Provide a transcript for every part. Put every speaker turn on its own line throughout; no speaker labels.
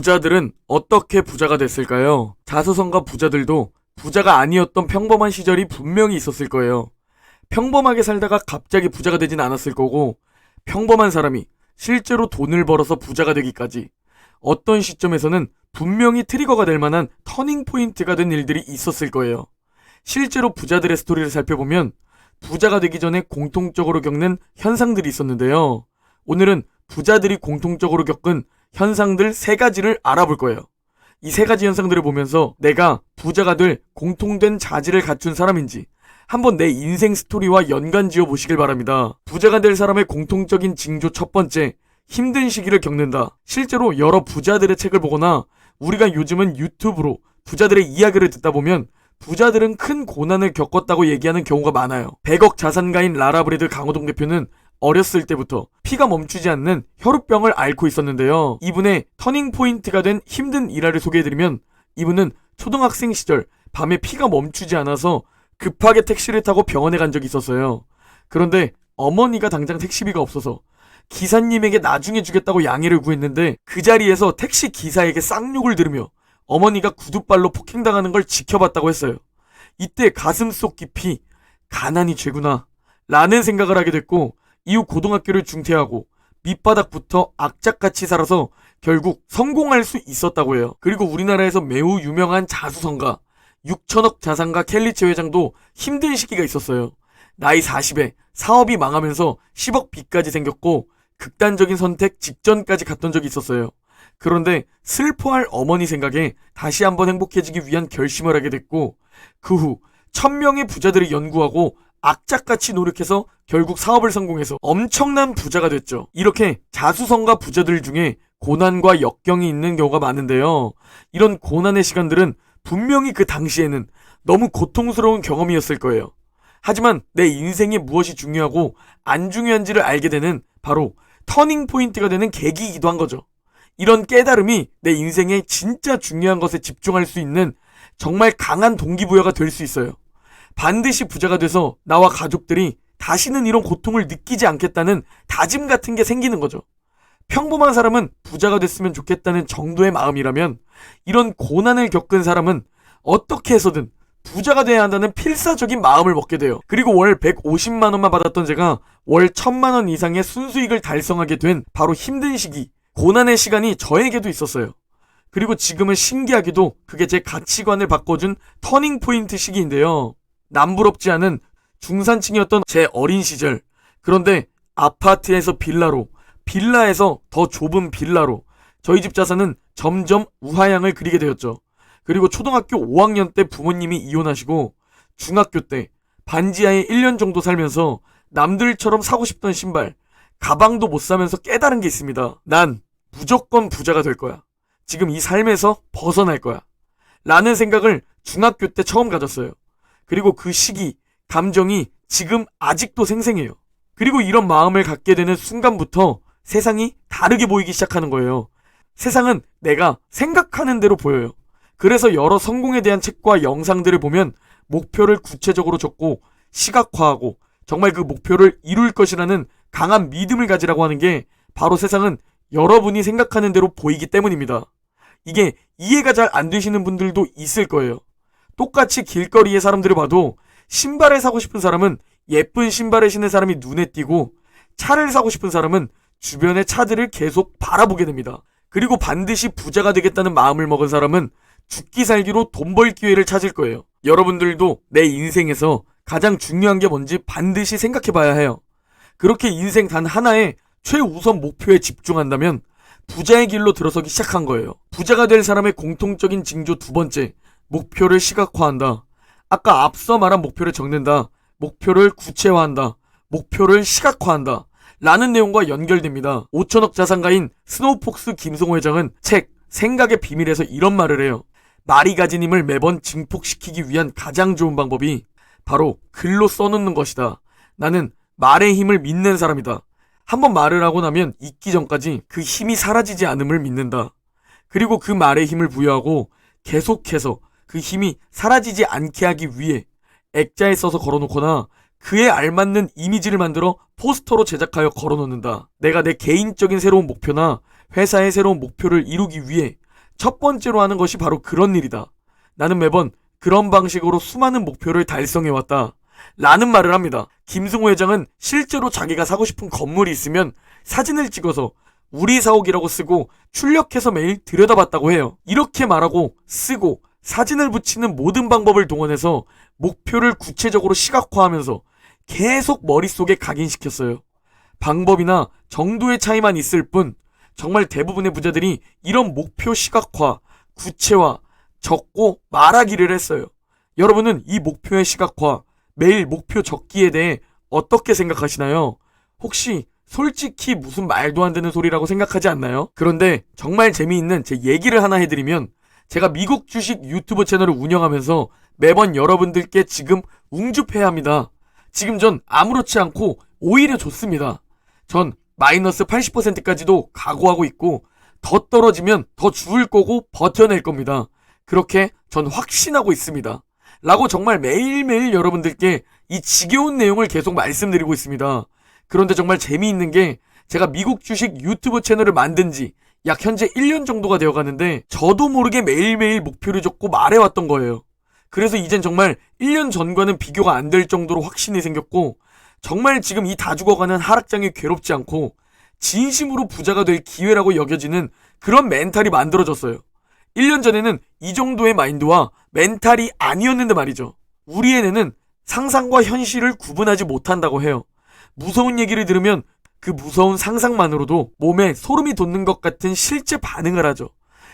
부자들은 어떻게 부자가 됐을까요? 자수성가 부자들도 부자가 아니었던 평범한 시절이 분명히 있었을 거예요. 평범하게 살다가 갑자기 부자가 되진 않았을 거고, 평범한 사람이 실제로 돈을 벌어서 부자가 되기까지 어떤 시점에서는 분명히 트리거가 될 만한 터닝 포인트가 된 일들이 있었을 거예요. 실제로 부자들의 스토리를 살펴보면 부자가 되기 전에 공통적으로 겪는 현상들이 있었는데요. 오늘은 부자들이 공통적으로 겪은 현상들 세 가지를 알아볼 거예요. 이 세 가지 현상들을 보면서 내가 부자가 될 공통된 자질을 갖춘 사람인지 한번 내 인생 스토리와 연관 지어 보시길 바랍니다. 부자가 될 사람의 공통적인 징조 첫 번째, 힘든 시기를 겪는다. 실제로 여러 부자들의 책을 보거나 우리가 요즘은 유튜브로 부자들의 이야기를 듣다 보면 부자들은 큰 고난을 겪었다고 얘기하는 경우가 많아요. 100억 자산가인 라라브레드 강호동 대표는 어렸을 때부터 피가 멈추지 않는 혈우병을 앓고 있었는데요. 이분의 터닝 포인트가 된 힘든 일화를 소개해드리면 이분은 초등학생 시절 밤에 피가 멈추지 않아서 급하게 택시를 타고 병원에 간 적이 있었어요. 그런데 어머니가 당장 택시비가 없어서 기사님에게 나중에 주겠다고 양해를 구했는데 그 자리에서 택시 기사에게 쌍욕을 들으며 어머니가 구두발로 폭행당하는 걸 지켜봤다고 했어요. 이때 가슴 속 깊이 가난이 죄구나 라는 생각을 하게 됐고 이후 고등학교를 중퇴하고 밑바닥부터 악착같이 살아서 결국 성공할 수 있었다고 해요. 그리고 우리나라에서 매우 유명한 자수성가 6천억 자산가 켈리치 회장도 힘든 시기가 있었어요. 나이 40에 사업이 망하면서 10억 빚까지 생겼고 극단적인 선택 직전까지 갔던 적이 있었어요. 그런데 슬퍼할 어머니 생각에 다시 한번 행복해지기 위한 결심을 하게 됐고 그 후 천명의 부자들을 연구하고 악착같이 노력해서 결국 사업을 성공해서 엄청난 부자가 됐죠. 이렇게 자수성가 부자들 중에 고난과 역경이 있는 경우가 많은데요. 이런 고난의 시간들은 분명히 그 당시에는 너무 고통스러운 경험이었을 거예요. 하지만 내 인생에 무엇이 중요하고 안 중요한지를 알게 되는 바로 터닝 포인트가 되는 계기이기도 한 거죠. 이런 깨달음이 내 인생에 진짜 중요한 것에 집중할 수 있는 정말 강한 동기부여가 될 수 있어요. 반드시 부자가 돼서 나와 가족들이 다시는 이런 고통을 느끼지 않겠다는 다짐 같은 게 생기는 거죠. 평범한 사람은 부자가 됐으면 좋겠다는 정도의 마음이라면 이런 고난을 겪은 사람은 어떻게 해서든 부자가 돼야 한다는 필사적인 마음을 먹게 돼요. 그리고 월 150만 원만 받았던 제가 월 1000만 원 이상의 순수익을 달성하게 된 바로 힘든 시기, 고난의 시간이 저에게도 있었어요. 그리고 지금은 신기하게도 그게 제 가치관을 바꿔준 터닝 포인트 시기인데요. 남부럽지 않은 중산층이었던 제 어린 시절. 그런데 아파트에서 빌라로, 빌라에서 더 좁은 빌라로 저희 집 자산은 점점 우하향을 그리게 되었죠. 그리고 초등학교 5학년 때 부모님이 이혼하시고 중학교 때 반지하에 1년 정도 살면서 남들처럼 사고 싶던 신발, 가방도 못 사면서 깨달은 게 있습니다. 난 무조건 부자가 될 거야. 지금 이 삶에서 벗어날 거야. 라는 생각을 중학교 때 처음 가졌어요. 그리고 그 시기, 감정이 지금 아직도 생생해요. 그리고 이런 마음을 갖게 되는 순간부터 세상이 다르게 보이기 시작하는 거예요. 세상은 내가 생각하는 대로 보여요. 그래서 여러 성공에 대한 책과 영상들을 보면 목표를 구체적으로 적고 시각화하고 정말 그 목표를 이룰 것이라는 강한 믿음을 가지라고 하는 게 바로 세상은 여러분이 생각하는 대로 보이기 때문입니다. 이게 이해가 잘 안 되시는 분들도 있을 거예요. 똑같이 길거리의 사람들을 봐도 신발을 사고 싶은 사람은 예쁜 신발을 신는 사람이 눈에 띄고 차를 사고 싶은 사람은 주변의 차들을 계속 바라보게 됩니다. 그리고 반드시 부자가 되겠다는 마음을 먹은 사람은 죽기 살기로 돈 벌 기회를 찾을 거예요. 여러분들도 내 인생에서 가장 중요한 게 뭔지 반드시 생각해 봐야 해요. 그렇게 인생 단 하나의 최우선 목표에 집중한다면 부자의 길로 들어서기 시작한 거예요. 부자가 될 사람의 공통적인 징조 두 번째, 목표를 시각화한다. 아까 앞서 말한 목표를 적는다. 목표를 구체화한다. 목표를 시각화한다. 라는 내용과 연결됩니다. 5천억 자산가인 스노우폭스 김성호 회장은 책 생각의 비밀에서 이런 말을 해요. 말이 가진 힘을 매번 증폭시키기 위한 가장 좋은 방법이 바로 글로 써놓는 것이다. 나는 말의 힘을 믿는 사람이다. 한번 말을 하고 나면 잊기 전까지 그 힘이 사라지지 않음을 믿는다. 그리고 그 말의 힘을 부여하고 계속해서 그 힘이 사라지지 않게 하기 위해 액자에 써서 걸어놓거나 그에 알맞는 이미지를 만들어 포스터로 제작하여 걸어놓는다. 내가 내 개인적인 새로운 목표나 회사의 새로운 목표를 이루기 위해 첫 번째로 하는 것이 바로 그런 일이다. 나는 매번 그런 방식으로 수많은 목표를 달성해왔다. 라는 말을 합니다. 김승호 회장은 실제로 자기가 사고 싶은 건물이 있으면 사진을 찍어서 우리 사옥이라고 쓰고 출력해서 매일 들여다봤다고 해요. 이렇게 말하고 쓰고 사진을 붙이는 모든 방법을 동원해서 목표를 구체적으로 시각화하면서 계속 머릿속에 각인시켰어요. 방법이나 정도의 차이만 있을 뿐 정말 대부분의 부자들이 이런 목표 시각화, 구체화, 적고 말하기를 했어요. 여러분은 이 목표의 시각화, 매일 목표 적기에 대해 어떻게 생각하시나요? 혹시 솔직히 무슨 말도 안 되는 소리라고 생각하지 않나요? 그런데 정말 재미있는 제 얘기를 하나 해드리면 제가 미국 주식 유튜브 채널을 운영하면서 매번 여러분들께 지금 웅주패야 합니다. 지금 전 아무렇지 않고 오히려 좋습니다. 전 마이너스 80%까지도 각오하고 있고 더 떨어지면 더 죽을 거고 버텨낼 겁니다. 그렇게 전 확신하고 있습니다. 라고 정말 매일매일 여러분들께 이 지겨운 내용을 계속 말씀드리고 있습니다. 그런데 정말 재미있는 게 제가 미국 주식 유튜브 채널을 만든 지 약 현재 1년 정도가 되어 가는데 저도 모르게 매일매일 목표를 적고 말해왔던 거예요. 그래서 이젠 정말 1년 전과는 비교가 안 될 정도로 확신이 생겼고 정말 지금 이 다 죽어가는 하락장이 괴롭지 않고 진심으로 부자가 될 기회라고 여겨지는 그런 멘탈이 만들어졌어요. 1년 전에는 이 정도의 마인드와 멘탈이 아니었는데 말이죠. 우리의 뇌는 상상과 현실을 구분하지 못한다고 해요. 무서운 얘기를 들으면 그 무서운 상상만으로도 몸에 소름이 돋는 것 같은 실제 반응을 하죠.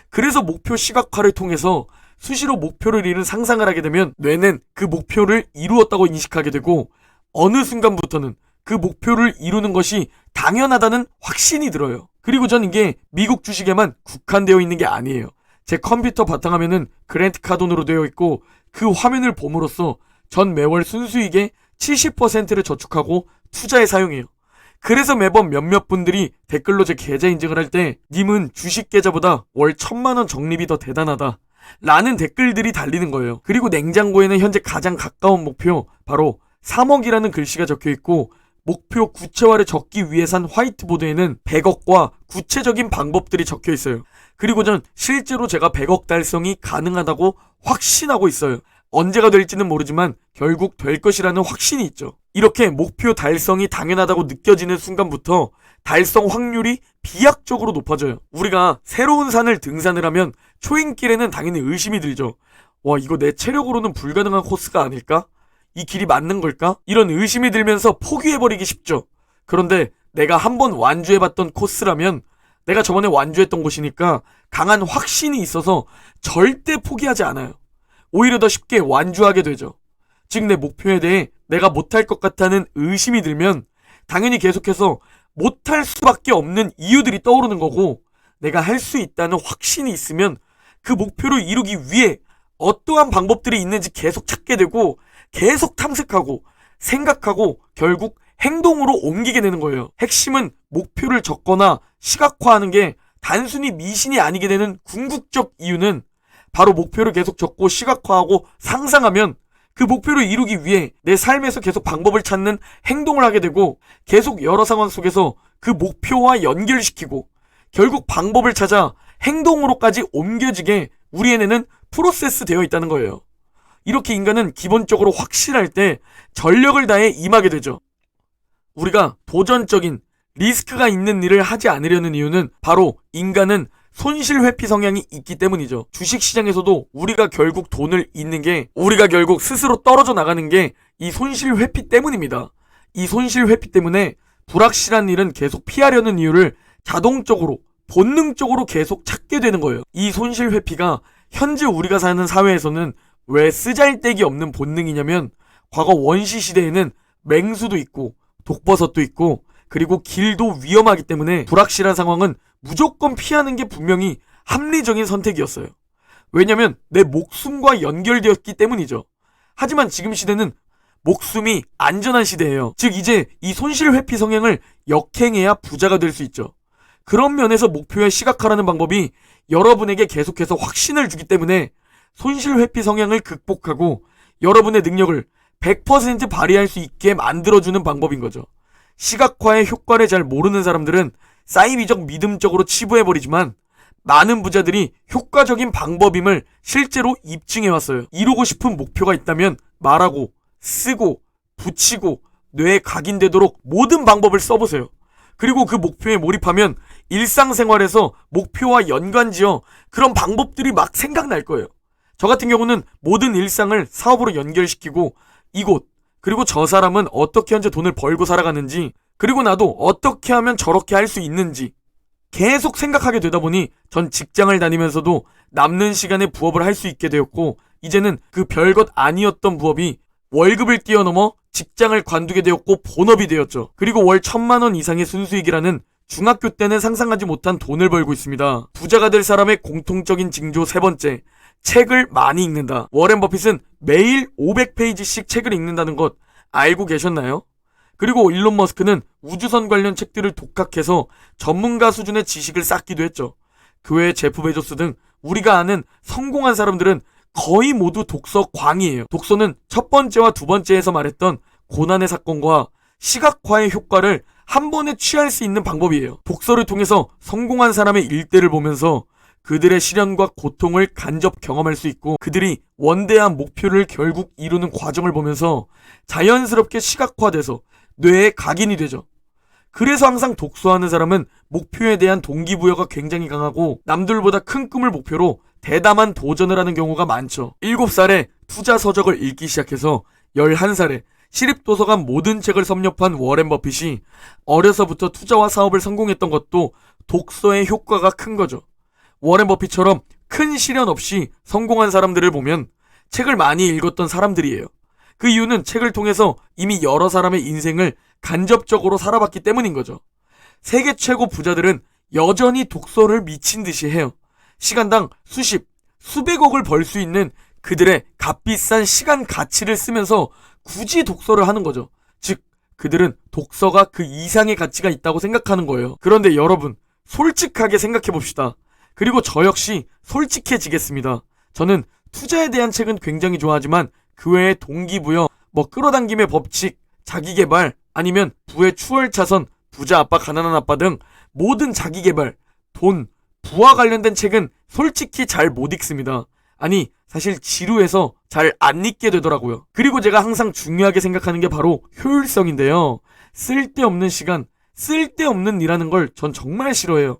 그래서 목표 시각화를 통해서 수시로 목표를 이룬 상상을 하게 되면 뇌는 그 목표를 이루었다고 인식하게 되고 어느 순간부터는 그 목표를 이루는 것이 당연하다는 확신이 들어요. 그리고 전 이게 미국 주식에만 국한되어 있는 게 아니에요. 제 컴퓨터 바탕화면은 그랜트 카돈으로 되어 있고 그 화면을 봄으로써 전 매월 순수익의 70%를 저축하고 투자에 사용해요. 그래서 매번 몇몇 분들이 댓글로 제 계좌 인증을 할 때 님은 주식 계좌보다 월 천만 원 적립이 더 대단하다. 라는 댓글들이 달리는 거예요. 그리고 냉장고에는 현재 가장 가까운 목표 바로 3억이라는 글씨가 적혀 있고 목표 구체화를 적기 위해 산 화이트보드에는 100억과 구체적인 방법들이 적혀 있어요. 그리고 전 실제로 제가 100억 달성이 가능하다고 확신하고 있어요. 언제가 될지는 모르지만 결국 될 것이라는 확신이 있죠. 이렇게 목표 달성이 당연하다고 느껴지는 순간부터 달성 확률이 비약적으로 높아져요. 우리가 새로운 산을 등산을 하면 초행길에는 당연히 의심이 들죠. 와, 이거 내 체력으로는 불가능한 코스가 아닐까? 이 길이 맞는 걸까? 이런 의심이 들면서 포기해버리기 쉽죠. 그런데 내가 한번 완주해봤던 코스라면 내가 저번에 완주했던 곳이니까 강한 확신이 있어서 절대 포기하지 않아요. 오히려 더 쉽게 완주하게 되죠. 즉, 내 목표에 대해 내가 못할 것 같다는 의심이 들면 당연히 계속해서 못할 수밖에 없는 이유들이 떠오르는 거고 내가 할 수 있다는 확신이 있으면 그 목표를 이루기 위해 어떠한 방법들이 있는지 계속 찾게 되고 계속 탐색하고 생각하고 결국 행동으로 옮기게 되는 거예요. 핵심은 목표를 적거나 시각화하는 게 단순히 미신이 아니게 되는 궁극적 이유는 바로 목표를 계속 적고 시각화하고 상상하면 그 목표를 이루기 위해 내 삶에서 계속 방법을 찾는 행동을 하게 되고 계속 여러 상황 속에서 그 목표와 연결시키고 결국 방법을 찾아 행동으로까지 옮겨지게 우리의 뇌는 프로세스 되어 있다는 거예요. 이렇게 인간은 기본적으로 확실할 때 전력을 다해 임하게 되죠. 우리가 도전적인 리스크가 있는 일을 하지 않으려는 이유는 바로 인간은 손실 회피 성향이 있기 때문이죠. 주식 시장에서도 우리가 결국 돈을 잃는 게 우리가 결국 스스로 떨어져 나가는 게 이 손실 회피 때문입니다. 이 손실 회피 때문에 불확실한 일은 계속 피하려는 이유를 자동적으로 본능적으로 계속 찾게 되는 거예요. 이 손실 회피가 현재 우리가 사는 사회에서는 왜 쓰잘데기 없는 본능이냐면 과거 원시 시대에는 맹수도 있고 독버섯도 있고 그리고 길도 위험하기 때문에 불확실한 상황은 무조건 피하는 게 분명히 합리적인 선택이었어요. 왜냐면 내 목숨과 연결되었기 때문이죠. 하지만 지금 시대는 목숨이 안전한 시대예요. 즉 이제 이 손실 회피 성향을 역행해야 부자가 될 수 있죠. 그런 면에서 목표에 시각화라는 방법이 여러분에게 계속해서 확신을 주기 때문에 손실 회피 성향을 극복하고 여러분의 능력을 100% 발휘할 수 있게 만들어주는 방법인 거죠. 시각화의 효과를 잘 모르는 사람들은 사이비적 믿음적으로 치부해버리지만 많은 부자들이 효과적인 방법임을 실제로 입증해왔어요. 이루고 싶은 목표가 있다면 말하고, 쓰고, 붙이고, 뇌에 각인되도록 모든 방법을 써보세요. 그리고 그 목표에 몰입하면 일상생활에서 목표와 연관지어 그런 방법들이 막 생각날 거예요. 저 같은 경우는 모든 일상을 사업으로 연결시키고 이곳, 그리고 저 사람은 어떻게 현재 돈을 벌고 살아가는지, 그리고 나도 어떻게 하면 저렇게 할 수 있는지 계속 생각하게 되다 보니 전 직장을 다니면서도 남는 시간에 부업을 할 수 있게 되었고, 이제는 그 별것 아니었던 부업이 월급을 뛰어넘어 직장을 관두게 되었고 본업이 되었죠. 그리고 월 천만 원 이상의 순수익이라는 중학교 때는 상상하지 못한 돈을 벌고 있습니다. 부자가 될 사람의 공통적인 징조 세 번째. 책을 많이 읽는다. 워렌 버핏은 매일 500페이지씩 책을 읽는다는 것 알고 계셨나요? 그리고 일론 머스크는 우주선 관련 책들을 독학해서 전문가 수준의 지식을 쌓기도 했죠. 그 외에 제프 베조스 등 우리가 아는 성공한 사람들은 거의 모두 독서 광이에요. 독서는 첫 번째와 두 번째에서 말했던 고난의 사건과 시각화의 효과를 한 번에 취할 수 있는 방법이에요. 독서를 통해서 성공한 사람의 일대를 보면서 그들의 시련과 고통을 간접 경험할 수 있고 그들이 원대한 목표를 결국 이루는 과정을 보면서 자연스럽게 시각화돼서 뇌에 각인이 되죠. 그래서 항상 독서하는 사람은 목표에 대한 동기부여가 굉장히 강하고 남들보다 큰 꿈을 목표로 대담한 도전을 하는 경우가 많죠. 7살에 투자 서적을 읽기 시작해서 11살에 시립도서관 모든 책을 섭렵한 워렌 버핏이 어려서부터 투자와 사업을 성공했던 것도 독서의 효과가 큰 거죠. 워렌 버핏처럼 큰 시련 없이 성공한 사람들을 보면 책을 많이 읽었던 사람들이에요. 그 이유는 책을 통해서 이미 여러 사람의 인생을 간접적으로 살아봤기 때문인 거죠. 세계 최고 부자들은 여전히 독서를 미친 듯이 해요. 시간당 수십, 수백억을 벌 수 있는 그들의 값비싼 시간 가치를 쓰면서 굳이 독서를 하는 거죠. 즉, 그들은 독서가 그 이상의 가치가 있다고 생각하는 거예요. 그런데 여러분, 솔직하게 생각해 봅시다. 그리고 저 역시 솔직해지겠습니다. 저는 투자에 대한 책은 굉장히 좋아하지만 그 외에 동기부여, 뭐 끌어당김의 법칙, 자기개발, 아니면 부의 추월차선, 부자 아빠, 가난한 아빠 등 모든 자기개발, 돈, 부와 관련된 책은 솔직히 잘 못 읽습니다. 아니, 사실 지루해서 잘 안 읽게 되더라고요. 그리고 제가 항상 중요하게 생각하는 게 바로 효율성인데요. 쓸데없는 시간, 쓸데없는 일하는 걸 전 정말 싫어해요.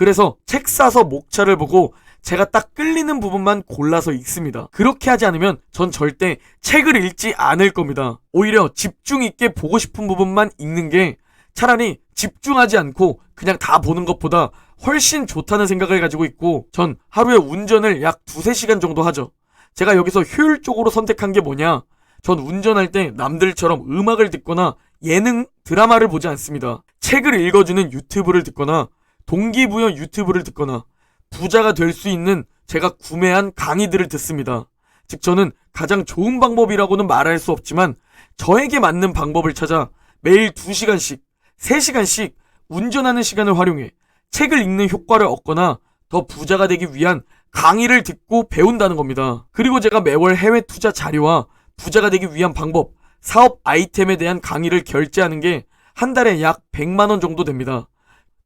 그래서 책 사서 목차를 보고 제가 딱 끌리는 부분만 골라서 읽습니다. 그렇게 하지 않으면 전 절대 책을 읽지 않을 겁니다. 오히려 집중 있게 보고 싶은 부분만 읽는 게 차라리 집중하지 않고 그냥 다 보는 것보다 훨씬 좋다는 생각을 가지고 있고 전 하루에 운전을 약 두세 시간 정도 하죠. 제가 여기서 효율적으로 선택한 게 뭐냐? 전 운전할 때 남들처럼 음악을 듣거나 예능, 드라마를 보지 않습니다. 책을 읽어주는 유튜브를 듣거나 동기부여 유튜브를 듣거나 부자가 될 수 있는 제가 구매한 강의들을 듣습니다. 즉 저는 가장 좋은 방법이라고는 말할 수 없지만 저에게 맞는 방법을 찾아 매일 2시간씩, 3시간씩 운전하는 시간을 활용해 책을 읽는 효과를 얻거나 더 부자가 되기 위한 강의를 듣고 배운다는 겁니다. 그리고 제가 매월 해외 투자 자료와 부자가 되기 위한 방법, 사업 아이템에 대한 강의를 결제하는 게 한 달에 약 100만원 정도 됩니다.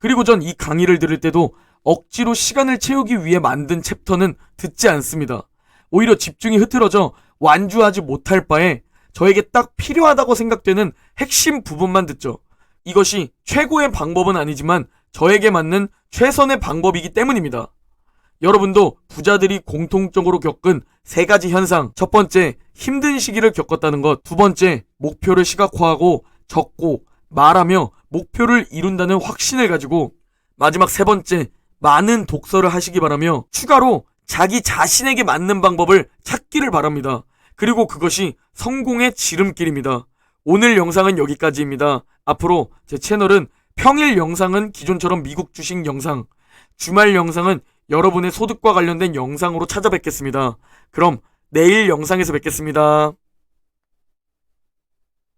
그리고 전 이 강의를 들을 때도 억지로 시간을 채우기 위해 만든 챕터는 듣지 않습니다. 오히려 집중이 흐트러져 완주하지 못할 바에 저에게 딱 필요하다고 생각되는 핵심 부분만 듣죠. 이것이 최고의 방법은 아니지만 저에게 맞는 최선의 방법이기 때문입니다. 여러분도 부자들이 공통적으로 겪은 세 가지 현상. 첫 번째, 힘든 시기를 겪었다는 것. 두 번째, 목표를 시각화하고 적고 말하며 목표를 이룬다는 확신을 가지고 마지막 세 번째, 많은 독서를 하시기 바라며 추가로 자기 자신에게 맞는 방법을 찾기를 바랍니다. 그리고 그것이 성공의 지름길입니다. 오늘 영상은 여기까지입니다. 앞으로 제 채널은 평일 영상은 기존처럼 미국 주식 영상, 주말 영상은 여러분의 소득과 관련된 영상으로 찾아뵙겠습니다. 그럼 내일 영상에서 뵙겠습니다.